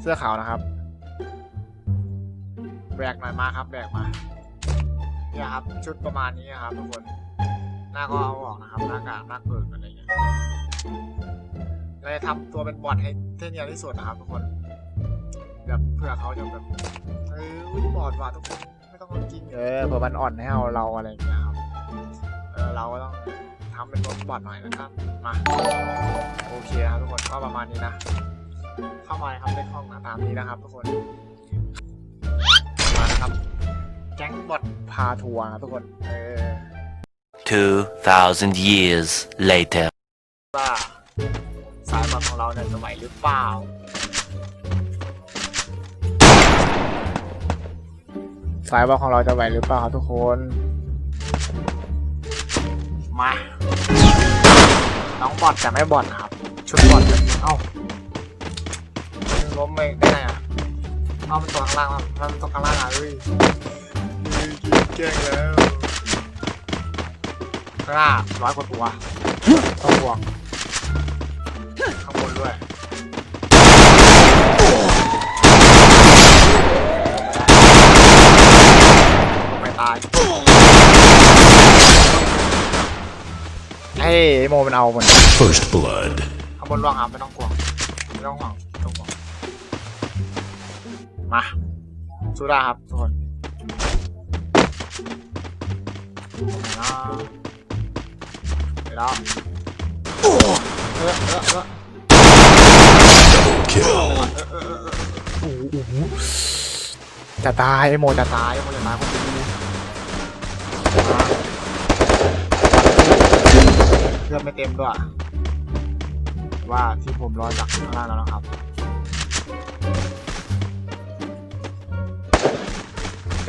เสื้อขาวนะครับ แบกหน่อยมาครับ แบกมา เนี่ยครับ ชุดประมาณนี้ครับทุกคน หน้าก็เอาออกนะครับหน้ากากหน้าเปิดอะไรอย่างเงี้ยเราจะทำตัวเป็นบอทให้เท่เนียนที่สุดนะครับทุกคน แบบเพื่อเขาจะแบบเออบอทว่ะทุกคนไม่ต้องเอาจริงเออเผื่อมันอ่อนให้เอาเราอะไรอย่างเงี้ยครับเออเราก็ต้องทำเป็นบอทหน่อยนะครับมาโอเคครับทุกคนก็ประมาณนี้นะ เข้ามาเลยครับในห้องนะตามนี้นะครับ ทุกคนมานะครับแก๊งบอทพาทัวร์นะทุกคนเออ 2,000 years later. ว่าสายบอลของเราเนี่ยจะไหวหรือเปล่าสายบอลของเราจะไหวหรือเปล่าครับทุกคน มา น้องบอดแต่ไม่บอดนะครับ ชุดบอดเลยเอ้า ล้มไปได้ไงอะเอามันตัวข้างล่างมามันตัวข้างล่างอะเฮ้ยเฮ้ยแกล้งแล้วข้างหน้าร้อยกว่าตัวต้องห่วงข้างบนด้วยไม่ตายเฮ้ยไอ้โมมันเอาหมด First blood. ข้างบนร่วงครับไม่ต้องกลัวไม่ต้องห่วงไม่ต้องห่วง มาสู้ได้ครับทุกคนไปแล้วเออเออเออ Kill. โอ้โหจะตายไอ้โมจะตายไอ้โมจะตายคนดีเพื่อนไม่เต็มด้วยว่าที่ผมรอจากข้างล่างแล้วนะครับ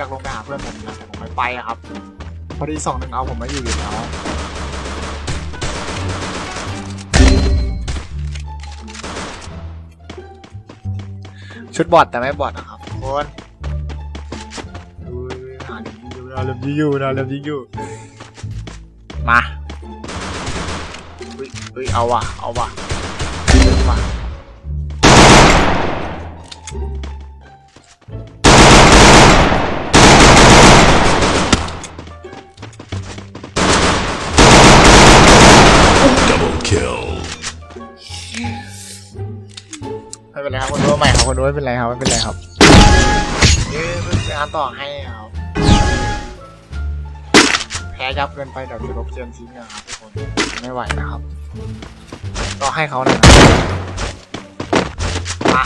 อยากลงไปหาเพื่อนผมนะแต่ผมไม่ไปอะครับ พอดีสองหนึ่งเอาผมไม่อยู่อยู่แล้วชุดบอดแต่ไม่บอดนะครับทุกคนดูนาเริ่มยิงอยู่นาเริ่มยิงอยู่นาเริ่มยิงอยู่มาเฮ้ยเฮ้ยเอาว่ะเอาว่ะเอาว่ะ kill. ไม่เป็นไรครับคนดูใหม่ครับคนดูไม่เป็นไรครับไม่เป็นไรครับเอ้ยเป็นการต่อให้ครับแพ้ยับเกินไปเดี๋ยวจะลบเกมทิ้งนะครับทุกคนไม่ไหวนะครับต่อให้เขานะครับมา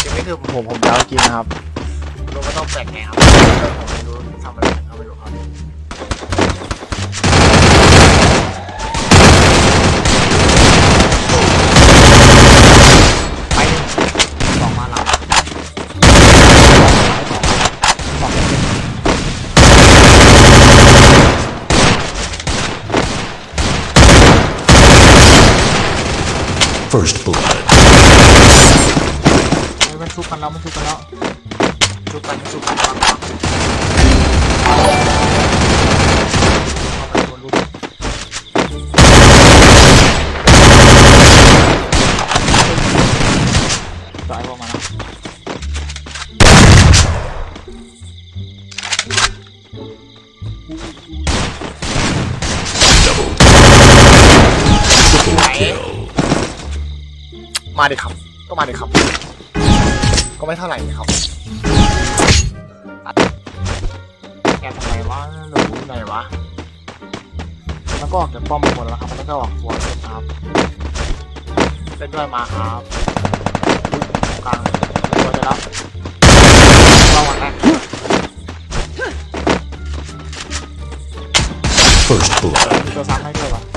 เกมนี้คือผมผมจะเอาจริงนะครับรู้ไม่ต้องแปลกไงครับผมไม่รู้ทำอะไรเขาไม่รู้ครับไปสองมาหลังสองเป็น First blood. เฮ้ยมันชุบกันแล้วมันชุบกันแล้วชุบกันชุบกันวางว มาดิครับ ก็มาดิครับ ก็ไม่เท่าไหร่นี่ครับแกทำไมวะหรือไหนวะ แล้วก็ออกจากป้อมมาหมดแล้วครับ แล้วก็ออกตัวเสร็จครับเล่นด้วยมาครับกลางตัวจะรับระวังนะ First blood. ตัวซ้ำให้ด้วยวะ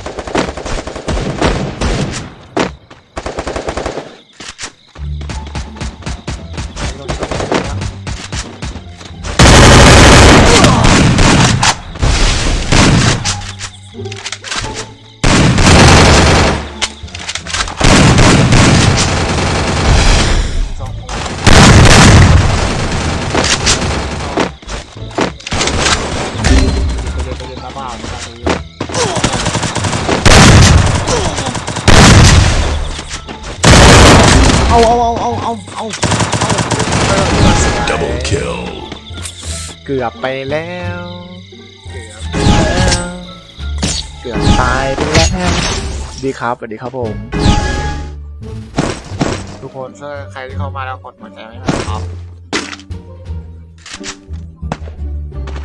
เอาเอาเอาเอาเอาเอา Double kill. เกือบไปแล้วเกือบไปแล้ว เกือบตายไปแล้วดีครับสวัสดีครับผม ทุกคนช่วยใครที่เข้ามาแล้วกดหัวใจให้หน่อยครับ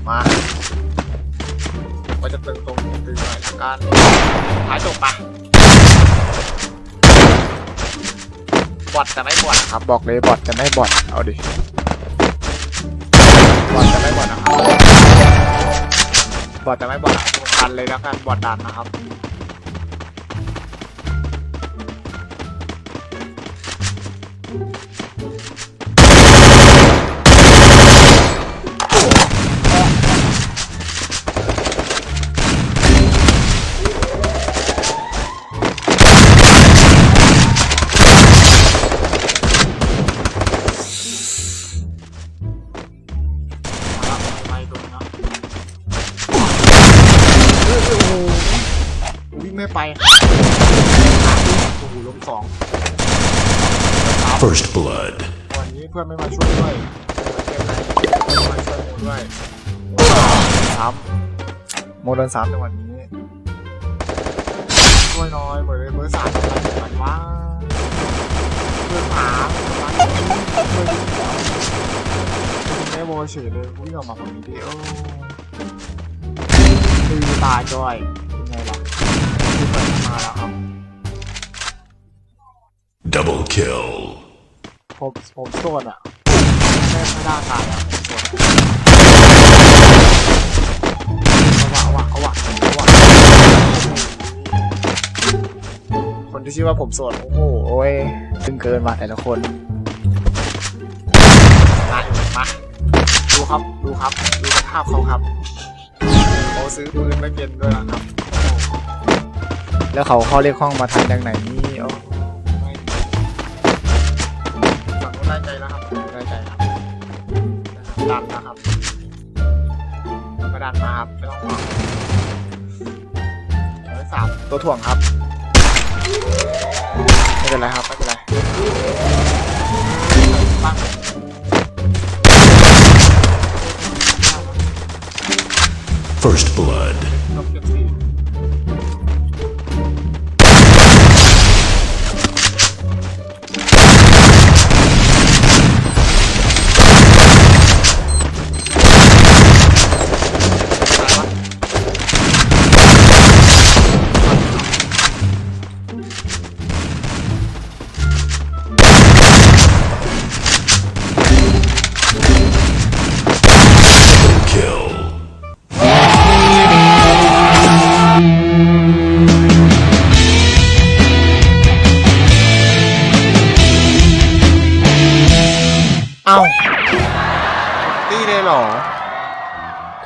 มาว่าจะตึงตรงตึงหน่อยละกันท้ายจบปะ บอทจะไม่บอทนะครับบอกเลยบอทจะไม่บอทเอาดิบอทจะไม่บอทนะครับบอทจะไม่บอทดันเลยแล้วกันบอทดันนะครับ ไม่ไปโอ้โหล้มสอง First blood. วันนี้เพื่อนไม่มาช่วยด้วยไม่มาช่วยโมด้วยสามโมเดินสามในวันนี้ช่วยน้อยเบอร์เบอร์สามทำอะไรกันวะเพื่อนหาช่วยดิไม่โมเฉยเลยวิ่งออกมาฝั่งนี้ดิโอ้คือตาจอยเป็นไงล่ะคือ เปิดมาแล้วครับ Double kill. ผมผมโซนอะไม่ไม่ได้ตายอะเอาวะเอาวะเอาวะเอาวะคนที่ชื่อว่าผมโสดโอ้โหโอ้ยตึงเกินมาแต่ละคนมาอยู่มาดูครับ ดูครับ ดูสภาพเขาครับเขาซื้อปืนไม่เย็นด้วยนะครับ แล้วเขาเข้าเรียกห้องมาทันยังไหนนี่โอ้ไม่หลังได้ใจแล้วครับได้ใจครับดันนะครับมาดันมาครับไม่ต้องห่วงร้อยสามตัวถ่วงครับ ไม่เป็นไรครับไม่เป็นไรตั้ง First blood.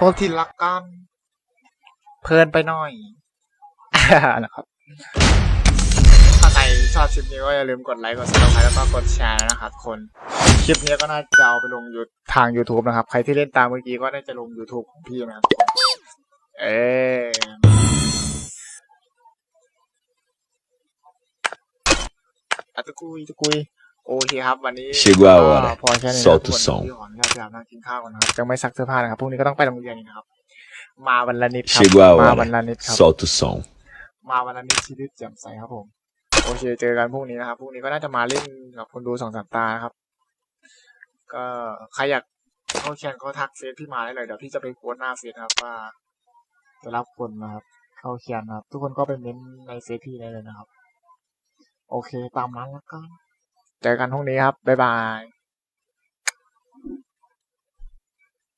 โทษทีละกัน เพลินไปหน่อยนะครับถ้าใครชอบคลิปนี้ก็อย่าลืมกดไลค์ กดซับสไครต์แล้วก็กดแชร์นะครับทุกคน คลิปนี้ก็น่าจะเอาไปลงยูทาง YouTube นะครับ ใครที่เล่นตามเมื่อกี้ก็น่าจะลง YouTube ของพี่นะครับ เอออะตะกุยตะกุย โอเคครับวันนี้ Chegou a hora. ก็พอแค่นี้นะ Solta ทุก o คน som. พี่ขออนุญาตไปอาบน้ำกินข้าวก่อนนะครับยังไม่ซักเสื้อผ้านะครับพรุ่งนี้ก็ต้องไปโรงเรียนอีกนะครับ มาวันละนิดครับ Chegou a มาวัน hora. ละนิดครับ Solta o som. มาวันละนิดชีวิตแจ่มใสครับผม โอเคเจอกันพรุ่งนี้นะครับพรุ่งนี้ก็น่าจะมาเล่นกับคนดูสองสามตานะครับ ก็ใครอยากเข้าแคนก็ทักเฟซพี่มาได้เลยเดี๋ยวพี่จะไปโพสต์หน้าเฟซนะครับว่าจะรับคนนะครับ เข้าแคนนะครับ ทุกคนก็ไปเม้นต์ในเฟซพี่ได้เลยนะครับ โอเคตามนั้นแล้วก็ เจอกันพรุ่งนี้ครับ บ๊ายบาย